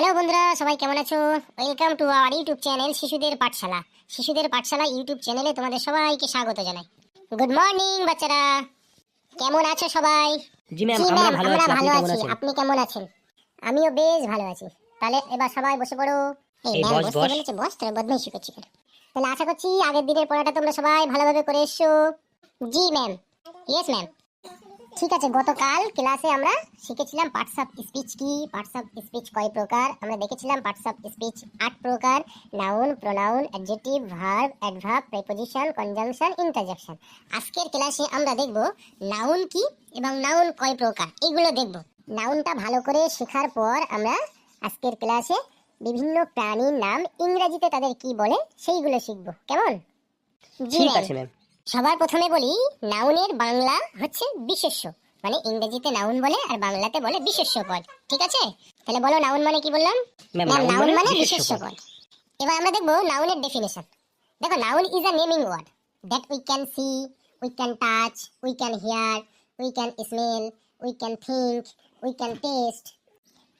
Hello বন্ধুরা সবাই কেমন আছো? Welcome to our YouTube channel শিশুদের পাঠশালা। শিশুদের পাঠশালা ইউটিউব চ্যানেলে তোমাদের সবাইকে স্বাগত জানাই। গুড মর্নিং বাচ্চারা। কেমন আছো সবাই? জি ম্যাম আমরা ভালো আছি আপনি কেমন আছেন? আমিও বেশ ভালো আছি। তাহলে এবার সবাই বসে পড়ো। এই ম্যাম বস, বসতে বলেছে বস তোরা বদমাইশি করছি কেন? তাহলে আশা করছি আগের দিনের পড়াটা তোমরা সবাই ভালোভাবে করে এসছো জি ম্যাম ইয়েস ম্যাম ঠিক আছে গতকাল ক্লাসে আমরা শিখেছিলাম অফ স্পিচ কি? অফ স্পিচ কয় প্রকার? আমরা দেখেছিলাম অফ স্পিচ আট প্রকার noun pronoun adjective verb adverb preposition conjunction interjection আজকের ক্লাসে আমরা দেখব নাউন কি এবং নাউন কয় প্রকার। এগুলো দেখব। নাউনটা ভালো করে শেখার পর আমরা আজকের ক্লাসে বিভিন্ন প্রাণীর নাম ইংরেজিতে তাদের কি বলে সেইগুলো শিখব। কেমন? জি ঠিক আছে ম্যাম সবার প্রথমে বলি নাউনের বাংলা হচ্ছে বিশেষ্য। মানে ইংরেজিতে নাউন বলে আর বাংলাতে বলে বিশেষ্য পদ। ঠিক আছে? তাহলে বলো নাউন মানে কি বললাম? নাউন মানে বিশেষ্য বিশেষ্য। পদ। এবার আমরা দেখব নাউনের ডেফিনেশন দেখো noun is a naming word that we can see we can touch we can hear we can smell we can think we can taste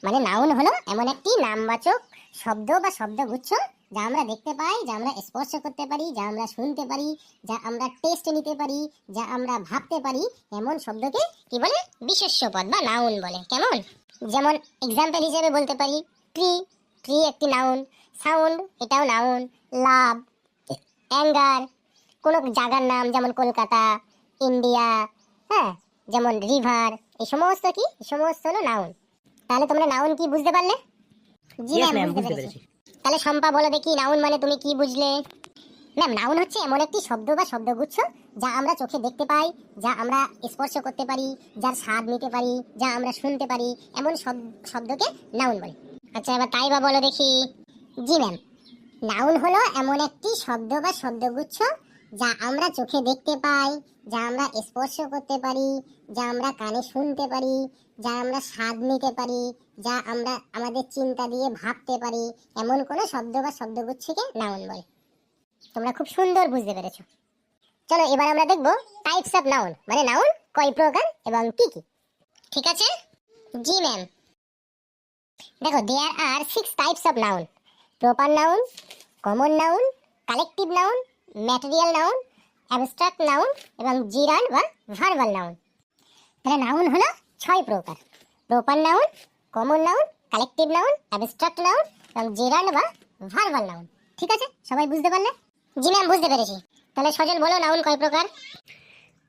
মানে নাউন হলো এমন একটি নামবাচক শব্দ বা শব্দগুচ্ছ যা আমরা দেখতে পাই যা আমরা স্পর্শ করতে পারি যা আমরা শুনতে পারি যা আমরা টেস্ট নিতে পারি যা আমরা ভাবতে পারি এমন শব্দকে কি বলে? বিশেষ্য পদ বা নাউন বলে। কেমন? যেমন এক্সাম্পল হিসেবে বলতে পারি ট্রি ট্রি একটি নাউন সাউন্ড এটাও নাউন লাভ অ্যাঙ্গার কোনো জায়গার নাম যেমন কলকাতা ইন্ডিয়া হ্যাঁ যেমন রিভার এই সমস্ত কি? এই সমস্ত হলো নাউন তাহলে তোমরা নাউন কি বুঝতে পারলে? জি ম্যাম বুঝতে পেরেছি। তাহলে শম্পা বলো দেখি, নাউন মানে তুমি কি বুঝলে? ম্যাম, নাউন হচ্ছে এমন একটি শব্দ বা শব্দগুচ্ছ যা আমরা চোখে দেখতে পাই, যা আমরা স্পর্শ করতে পারি, যার স্বাদ নিতে পারি, যা আমরা শুনতে পারি, এমন শব- শব্দকে নাউন বলে। আচ্ছা এবার তাই বা বলো দেখি। জি ম্যাম, নাউন হলো এমন একটি শব্দ বা শব্দগুচ্ছ যা আমরা চোখে দেখতে পাই, যা আমরা স্পর্শ করতে পারি, যা আমরা কানে শুনতে পারি, যা আমরা স্বাদ নিতে পারি, যা আমরা আমাদের চিন্তা দিয়ে ভাবতে পারি, এমন কোনো শব্দ বা শব্দগুচ্ছকে নাউন বলে। তোমরা খুব সুন্দর বুঝতে পেরেছ। চলো এবার আমরা দেখব টাইপস অফ নাউন মানে নাউন কয় প্রকার এবং কি কি। ঠিক আছে? জি ম্যাম দেখো there are six types of noun proper noun common noun collective noun material noun abstract noun এবং জিরান বা ভার্বাল নাউন তাহলে নাউন হলো ছয় প্রকার। Proper noun common noun collective noun abstract noun এবং জেরান্ড বা ভার্বাল নাউন ঠিক আছে? সবাই বুঝতে পারলে? জি ম্যাম বুঝতে পেরেছি। তাহলে সজল বলো নাউন কয় প্রকার?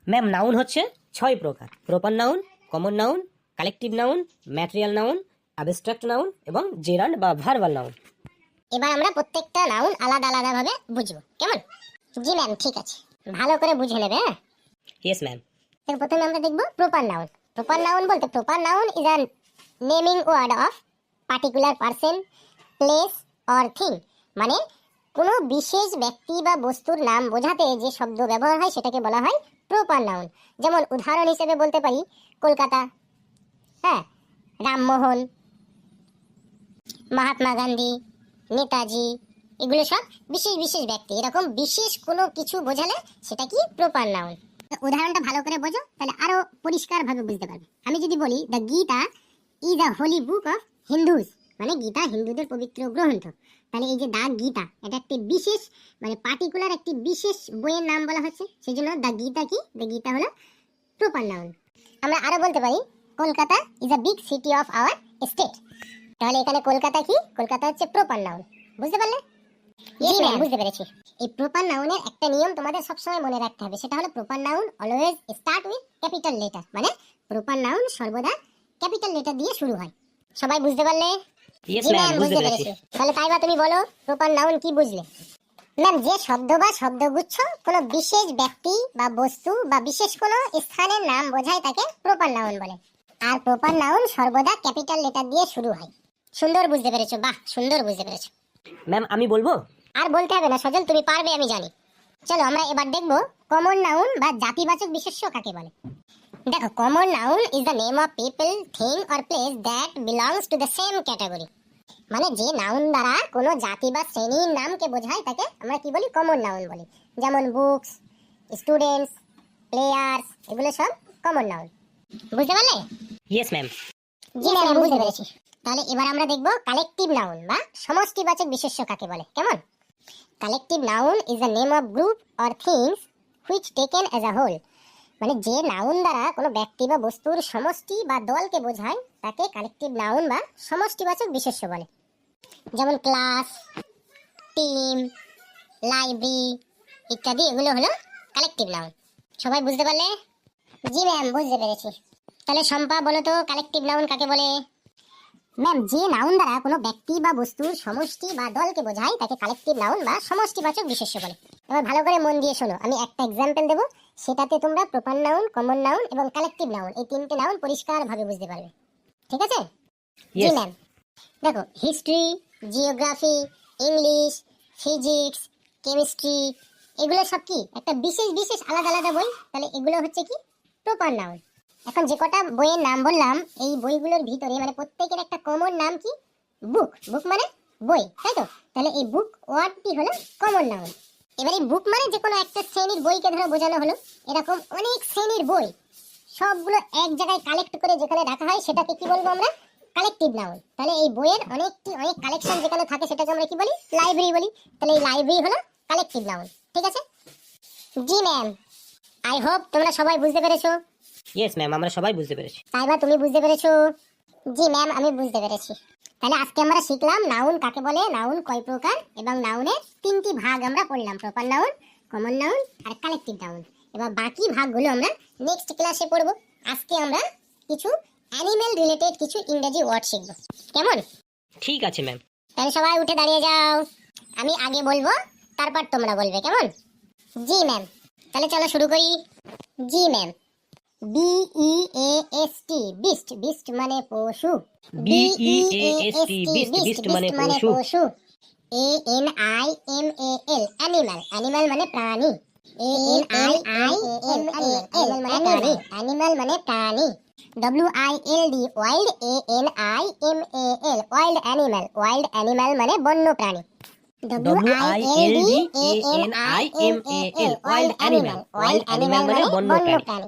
ম্যাম নাউন হচ্ছে ছয় প্রকার। Proper noun common noun collective noun material noun abstract noun এবং জেরান্ড বা ভার্বাল নাউন এবার আমরা প্রত্যেকটা নাউন আলাদা আলাদাভাবে বুঝব। কেমন? জি ম্যাম ঠিক আছে। ভালো করে বুঝে নেবে হ্যাঁ? ইয়েস ম্যাম প্রথমে আমরা দেখব প্রপার নাউন প্রপার নাউন বলতে proper noun is a naming word of particular person place or thing মানে কোনো বিশেষ ব্যক্তি বা বস্তুর নাম বোঝাতে যে শব্দ ব্যবহার হয় সেটাকে বলা হয় প্রপার নাউন যেমন উদাহরণ হিসেবে বলতে পারি কলকাতা হ্যাঁ? রামমোহন মহাত্মা গান্ধী নেতাজি এগুলো সব বিশেষ বিশেষ ব্যক্তি। এরকম বিশেষ কোনো কিছু বোঝালে সেটা কি প্রপার নাউন উদাহরণটা ভালো করে বোঝো, তাহলে আরও পরিষ্কার ভাবে বুঝতে পারবে। আমি যদি বলি the Gita is a holy book of Hindus মানে গীতা হিন্দুদের পবিত্র গ্রন্থ। তাহলে এই যে দা গীতা এটা একটি বিশেষ মানে পার্টিকুলার একটি বিশেষ বইয়ের নাম বলা হচ্ছে। সেই জন্য দ্য গীতা কি? দ্য গীতা হলো প্রপার নাউন আমরা আরও বলতে পারি Kolkata is a big city of our state তাহলে এখানে কলকাতা কি? কলকাতা হচ্ছে প্রপার নাউন বুঝতে পারলে? ম্যাম বুঝতে পেরেছি। এই প্রপার নাউনের একটা নিয়ম তোমাদের সবসময় মনে রাখতে হবে। সেটা হলো proper noun always start with capital letter মানে প্রপার নাউন সর্বদা ক্যাপিটাল লেটার দিয়ে শুরু হয়। সবাই বুঝতে পারলে? ইয়েস ম্যাম বুঝতে পেরেছি। তাহলে তুমি বলো প্রপার নাউন কি বুঝলে? ম্যাম যে শব্দ বা শব্দগুচ্ছ কোনো বিশেষ ব্যক্তি বা বস্তু বা বিশেষ কোনো স্থানের নাম বোঝায় তাকে প্রপার নাউন বলে। আর প্রপার নাউন সর্বদা ক্যাপিটাল লেটার দিয়ে শুরু হয়। সুন্দর বুঝতে পেরেছ বাহ সুন্দর বুঝতে পেরেছ। ম্যাম আমি বলব? আর বলতে হবে না সজল তুমি পারবে আমি জানি। চলো আমরা এবার দেখব কমন নাউন বা জাতিবাচক বিশেষ্য কাকে বলে। দেখো common noun is the name of people thing or place that belongs to the same category মানে যে নাউন দ্বারা কোনো জাতি বা শ্রেণির নামকে বোঝায় তাকে আমরা কি বলি? কমন নাউন বলি। যেমন বুকস স্টুডেন্টস প্লেয়ার্স এগুলো সব কমন নাউন। বুঝতে পারলে? ইয়েস ম্যাম জি ম্যাম বুঝতে পেরেছি। তাহলে এবার আমরা দেখব কালেকটিভ নাউন বা সমষ্টিবাচক বিশেষ্য কাকে বলে। কেমন? Collective noun is the name of group or things which taken as a whole মানে যে নাউন দ্বারা কোনো ব্যক্তি বা বস্তুর সমষ্টি বা দলকে বোঝায়, তাকে কালেকটিভ নাউন বা সমষ্টিবাচক বিশেষ্য বলে। যেমন ক্লাস টিম লাইব্রেরি ইত্যাদি, এগুলো হলো কালেকটিভ নাউন সবাই বুঝতে পারলে? জি ম্যাম বুঝতে পেরেছি। তাহলে শম্পা, বলো তো কালেকটিভ নাউন কাকে বলে? ম্যাম যে নাউন দ্বারা কোনো ব্যক্তি বা বস্তুর সমষ্টি বা দলকে বোঝায় তাকে কালেকটিভ নাউন বা সমষ্টিবাচক বিশেষ্য বলে। এবার ভালো করে মন দিয়ে শোনো আমি একটা এক্সাম্পল দেবো। সেটাতে তোমরা প্রপার নাউন কমন নাউন এবং কালেকটিভ নাউন এই তিনটে নাউন পরিষ্কারভাবে বুঝতে পারবে। ঠিক আছে? জি ম্যাম দেখো history geography English physics chemistry এগুলো সব কি? একটা বিশেষ বিশেষ আলাদা আলাদা বই। তাহলে এগুলো হচ্ছে কি? প্রপার নাউন এখন যে কটা বইয়ের নাম বললাম, এই বইগুলোর ভিতরে মানে প্রত্যেকের একটা কমন নাম কি? বুক বুক মানে বই, তাই তো? তাহলে এই বুক ওয়ার্ডটি হলো কমন নাউন এবার এই বুক মানে যে কোনো একটা শ্রেণির বইকে ধরো বোঝানো হলো, এরকম অনেক শ্রেণির বই, সবগুলো এক জায়গায় কালেক্ট করে যেখানে রাখা হয় সেটাকে কি বলব আমরা? কালেকটিভ নাউন তাহলে এই বইয়ের অনেকটি, অনেক কালেকশন যেখানে থাকে সেটাকে আমরা কি বলি? লাইব্রেরি বলি। তাহলে এই লাইব্রেরি হলো কালেকটিভ নাউন ঠিক আছে? জি ম্যাম আই হোপ তোমরা সবাই বুঝতে পেরেছ। ইয়েস ম্যাম আমরা সবাই বুঝতে পেরেছি। সাইবা তুমি বুঝতে পেরেছ? জি ম্যাম আমি বুঝতে পেরেছি। তাহলে আজকে আমরা শিখলাম নাউন কাকে বলে? নাউন কয় প্রকার? এবং নাউনের তিনটি ভাগ আমরা পড়লাম প্রপার নাউন কমন নাউন আর কালেকটিভ নাউন এবার বাকি ভাগগুলো আমরা নেক্সট ক্লাসে পড়ব। আজকে আমরা কিছু অ্যানিমেল রিলেটেড কিছু ইংরেজি ওয়ার্ড শিখব। কেমন? ঠিক আছে ম্যাম তাহলে সবাই উঠে দাঁড়িয়ে যাও। আমি আগে বলব তারপর তোমরা বলবে। কেমন? জি ম্যাম তাহলে চলো শুরু করি। জি ma'am B E A S T beast beast মানে পশু। B-E-A-S-T, beast, beast মানে পশু। A N I M A L animal animal মানে প্রাণী। A N I I M A L মানে প্রাণী। অ্যানিমাল মানে প্রাণী। W I L D wild A N I M A L wild animal wild animal মানে বন্য প্রাণী। W-I-L-D-A-N-I-M-A-L, wild animal. Wild animal মানে বন্য প্রাণী।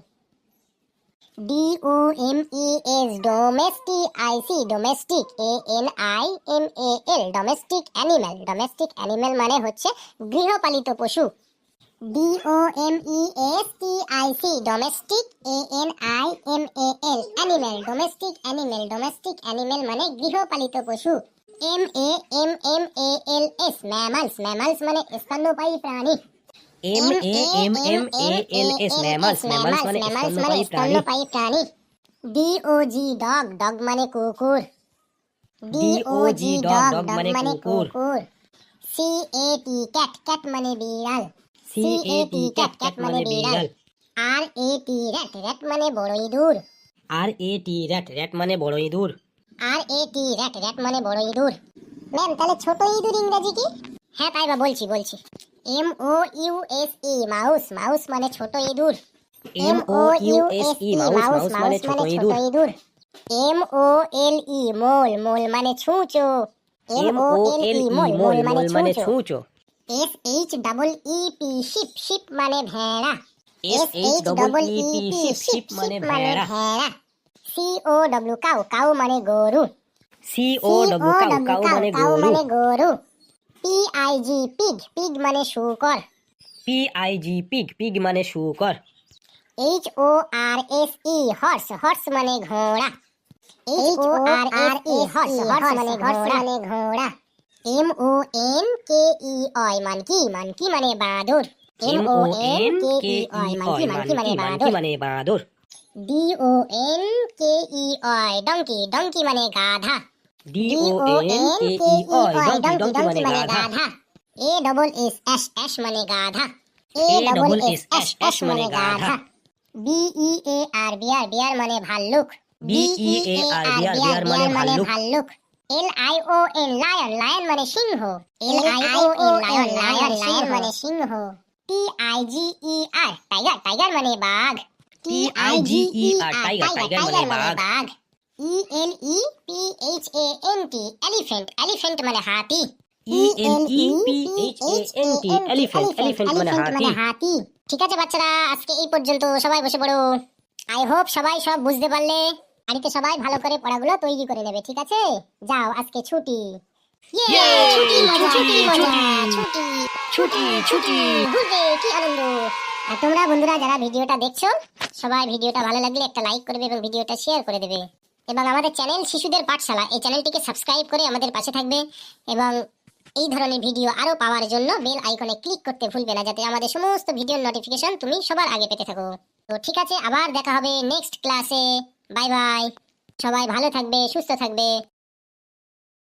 D O M E S domestic I C domestic A N I M A L domestic animal domestic animal মানে হচ্ছে গৃহপালিত পশু। D O M E S T I C domestic A N I M A L animal domestic animal domestic animal মানে গৃহপালিত পশু। M A M M A L S mammals mammals মানে স্তন্যপায়ী প্রাণী। M A M M A L S mammals mammals মানে স্তন্যপায়ী প্রাণী প্রাণী D O G dog dog মানে কুকুর D-O-G, dog, dog মানে কুকুর। C A T cat cat মানে বিড়াল C A T cat cat মানে বিড়াল আর এ টি র্যাট র্যাট মানে বড় ইঁদুর আর এ টি র্যাট র্যাট মানে বড় ইঁদুর আর এ টি র্যাট র্যাট মানে বড় ইঁদুর ম্যাম তাহলে ছোট ইঁদুর ইংরেজি কি? হ্যাঁ তাই বা বলছি বলছি। M O U S E mouse mouse মানে ছোট ইঁদুর। M O U S E mouse mouse মানে ছোট ইঁদুর। M O L E mole mole মানে ছুঁচো। M O L E mole mole মানে ছুঁচো। S H double E P sheep sheep মানে ভেড়া। S H double E P sheep মানে ভেড়া। C O W cow cow মানে গরু। C O W cow cow মানে গরু। মানে গরু P I G pig pig মানে শুকর। P I G pig pig মানে শুকর। H O R S E horse horse মানে ঘোড়া। H O R S E horse horse মানে ঘোড়া। মানে ঘোড়া। এম ও এন কে ই অয় মানকি মানকি মানে বাদুর। এম ও এন কে ই অয় মানকি মানকি মানে বাঁদর। ডি ও এন কে ই অয় ডঙ্কি ডঙ্কি মানে গাধা। ডি ও এন কে ই অয় ডঙ্কি ডঙ্কি মানে গাধা A double S S S মানে গাধা A A double double S S, S S, S মানে মানে গাধা গাধা। বি ই এ আর বিয়ার বিয়ার মানে ভাল্লুক B E A R বিয়ার, বিয়ার মানে ভাল্লুক। ভাল্লুক L I O N lion lion মানে সিংহ L I O N lion lion lion মানে সিংহ T I G E R tiger tiger মানে বাঘ T-I-G-E-R, tiger, tiger. মানে বাঘ। E L E P H A N T elephant elephant মানে হাতি। E L E P H A N T, elephant, elephant মানে হাতি। হাতি। ঠিক আছে বাচ্চারা আজকে এই পর্যন্ত সবাই বসে পড়ো। আই হোপ সবাই সব বুঝতে পারলে। বাড়িতে সবাই ভালো করে পড়াগুলো তৈরি করে নেবে ঠিক আছে? যাও আজকে ছুটি। ইয়ে, ছুটি মজা ছুটি, ছুটি। মজা ছুটি। ছুটি। ছুটি কি আনন্দ। আর তোমরা বন্ধুরা যারা ভিডিওটা দেখছ সবাই ভিডিওটা ভালো লাগলে একটা লাইক করবে এবং ভিডিওটা শেয়ার করে দেবে। এবং আমাদের চ্যানেল শিশুদের পাঠশালা, এই চ্যানেলটিকে সাবস্ক্রাইব করে আমাদের পাশে থাকবে এবং এই ধরনের ভিডিও আরও পাওয়ার জন্য বেল আইকনে ক্লিক করতে ভুলবে না, যাতে আমাদের সমস্ত ভিডিওর নোটিফিকেশন তুমি সবার আগে পেতে থাকো। তো ঠিক আছে, আবার দেখা হবে নেক্সট ক্লাসে বাই বাই সবাই ভালো থাকবে, সুস্থ থাকবে।